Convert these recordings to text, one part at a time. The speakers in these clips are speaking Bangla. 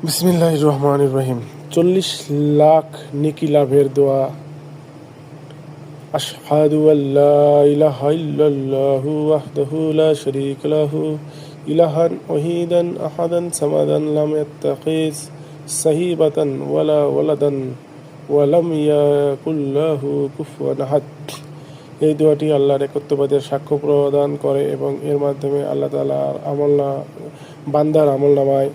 বিসমিল্লাহ রহমান রহিম। চল্লিশ লাখ নিকি লাভের দোয়া। আশহাদু আল্লাহ ইলাহা ইল্লাল্লাহু ওয়াহদাহু লা শারীকা লাহু। ইলাহান ওয়াহিদান আহাদান সামাদান লাম ইয়াত্তাখিজ সাহিবাতান ওয়ালা ওয়ালাদান ওয়া লাম ইয়াকুল লাহু কুফুয়ান আহাদ। এই দোয়াটি আল্লাহর একত্ববাদের সাক্ষ্য প্রদান করে এবং এর মাধ্যমে আল্লাহ তাআলার আমল বান্দার আমল নামায়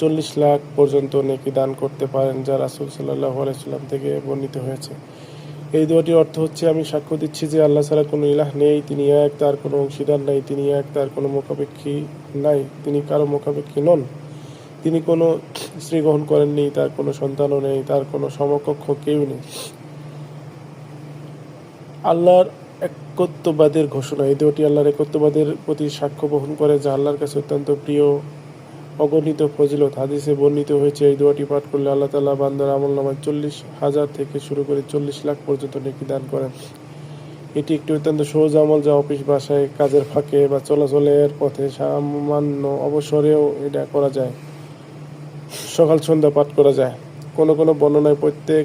চল্লিশ লাখ পর্যন্ত নেকি দান করতে পারেন যা রাসুল সাল্লাহ আলাইসাল্লাম থেকে বর্ণিত হয়েছে। এই দোয়াটির অর্থ হচ্ছে, আমি সাক্ষ্য দিচ্ছি যে আল্লাহ ছাড়া কোনো ইলাহ নেই, তিনি এক, তার কোনো অংশীদার নাই, তিনি এক, তার কোনো মোকাপেক্ষী নাই, তিনি কারও মোকাপেক্ষী নন। তিনি কোনো স্ত্রী গ্রহণ করেননি, তার কোনো সন্তানও নেই, তার কোনো সমকক্ষ কেউ নেই। আল্লাহর একত্ববাদের ঘোষণা, এই দোয়াটি আল্লাহর একত্ববাদের প্রতি সাক্ষ্য বহন করে, যা আল্লাহর কাছে অত্যন্ত প্রিয়। অগণিত ফজিলত হাদিসে বর্ণিত হয়েছে, এই দোয়াটি পাঠ করলে আল্লাহ তালা বান্দার আমল নামায় চল্লিশ হাজার থেকে শুরু করে চল্লিশ লাখ পর্যন্ত নেকি দান করেন। এটি একটি অত্যন্ত সহজ আমল যা অফিস বাসায় কাজের ফাঁকে বা চলাচলের পথে সামান্য অবসরেও এটা করা যায়। সকাল সন্ধ্যা পাঠ করা যায়। কোনো কোনো বর্ণনায় প্রত্যেক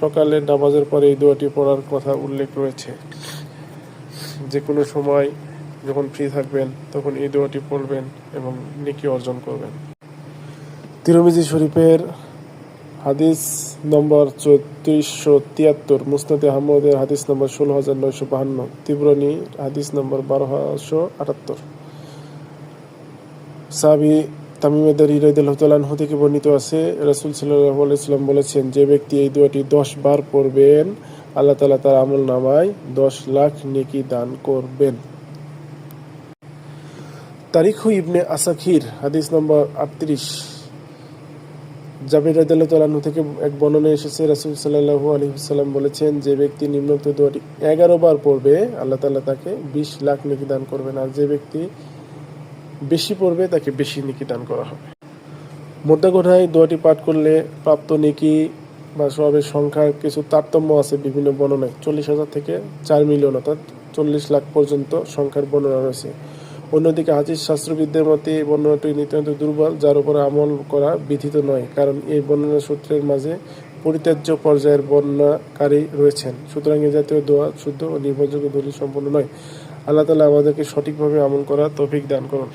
সকালে নামাজের পরে এই দোয়াটি পড়ার কথা উল্লেখ রয়েছে। যে কোনো সময় যখন ফ্রি থাকবেন, তখন এই দোয়াটি পড়বেন এবং নেকি অর্জন করবেন। তিরমিজি শরীফের হাদিস নম্বর চৌত্রিশশো তিয়াত্তর মুস্তাদে আহমদের হাদিস নম্বর ষোলো হাজার নয়শো বাহান্ন, তিব্রনি হাদিস নম্বর বারোশো আটাত্তর। সাবি তামিমেদার ইরাইদুল্লাহ থেকে বর্ণিত আছে, রসুল সাল্লাহ আলাইসাল্লাম বলেছেন, যে ব্যক্তি এই দোয়াটি দশ বার পড়বেন, আল্লাহ তালা তার আমল নামায় দশ লাখ নেকি দান করবেন। তারিখ ইবনে আসাখির হাদিস নম্বর আটত্রিশ। জাবির রাদিয়াল্লাহু থেকে এক বর্ণনা এসেছে, রাসূল সাল্লাল্লাহু আলাইহি সাল্লাম বলেছেন, যে ব্যক্তি নিম্নোক্ত দোয়াটি এগারো বার পড়বে, আল্লাহ তাআলা তাকে বিশ লাখ নিকি দান করবেন। আর যে ব্যক্তি বেশি পড়বে, তাকে বেশি নিকি দান করা হবে। মধ্যে কথায় দোয়াটি পাঠ করলে প্রাপ্ত নিকি বা সবের সংখ্যার কিছু তারতম্য আছে বিভিন্ন বর্ণনায়। চল্লিশ হাজার থেকে চার মিলিয়ন, অর্থাৎ চল্লিশ লাখ পর্যন্ত সংখ্যার বর্ণনা রয়েছে। অন্যদিকে হাজির শাস্ত্রবিদদের মতে এই বর্ণনাটি নিতান্ত দুর্বল, যার উপর আমল করা বিধিত নয়, কারণ এই বর্ণনা সূত্রের মাঝে পরিত্যাজ্য পর্যায়ের বর্ণাকারী রয়েছেন। সুতরাং এ জাতীয় দোয়া শুদ্ধ ও নির্ভরযোগ্য দলিল সম্পন্ন নয়। আল্লাহ তালা আমাদেরকে সঠিকভাবে আমল করা তফিক দান করুন।